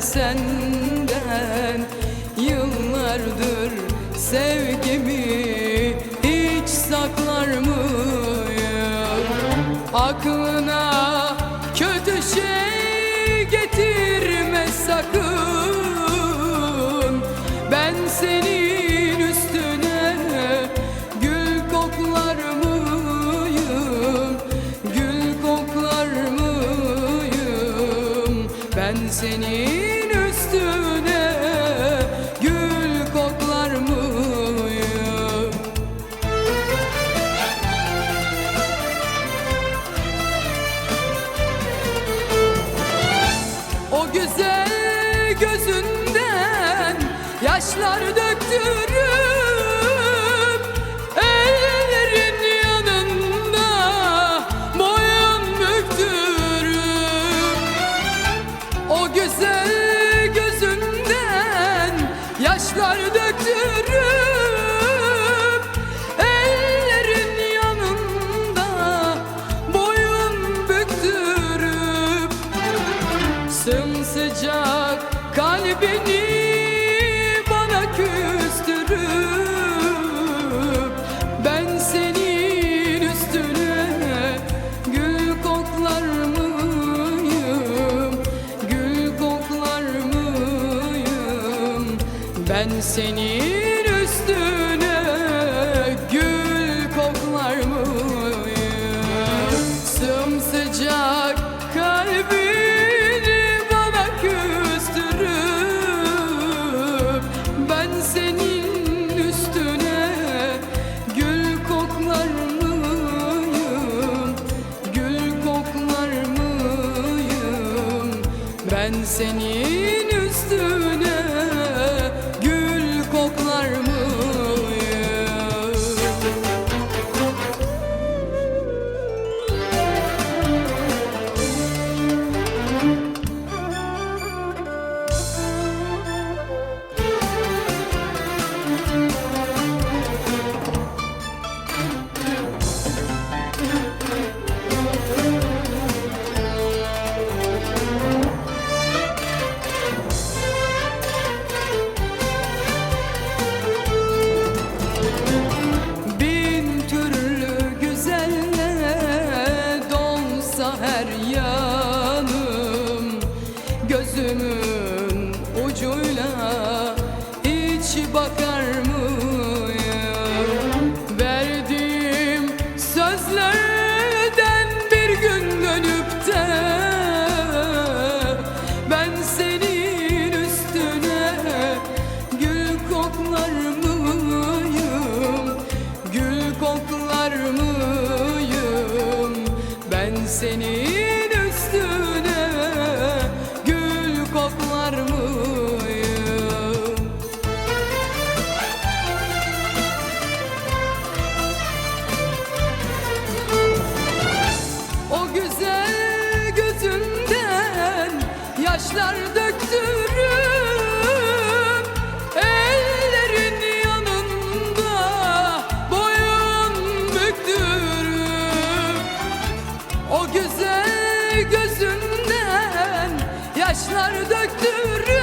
senden Yıllardır sevgimi hiç saklar mıyım? Aklına kötü şey getirme sakın. Ben senin üstüne gül koklar mıyım? Gül koklar mıyım? Ben senin üstüne gül koklar mıyım? O güzel gözünden yaşlar döktürüp Ben senin üstüne gül koklar mıyım? Sımsıcak kalbini bana küstürüp Ben senin üstüne gül koklar mıyım? Gül koklar mıyım? Ben senin üstüne her senin üstüne gül koklar mıyım? O güzel gözünden yaşlar döktürüp O güzel gözünden yaşlar döktürüp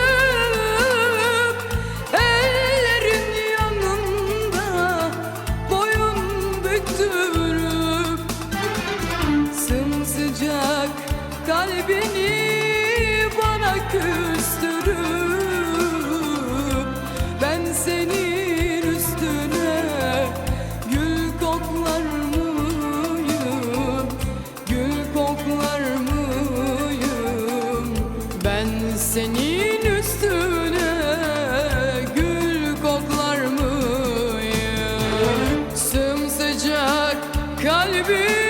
Ben senin üstüne gül koklar mıyım? Sımsıcak kalbini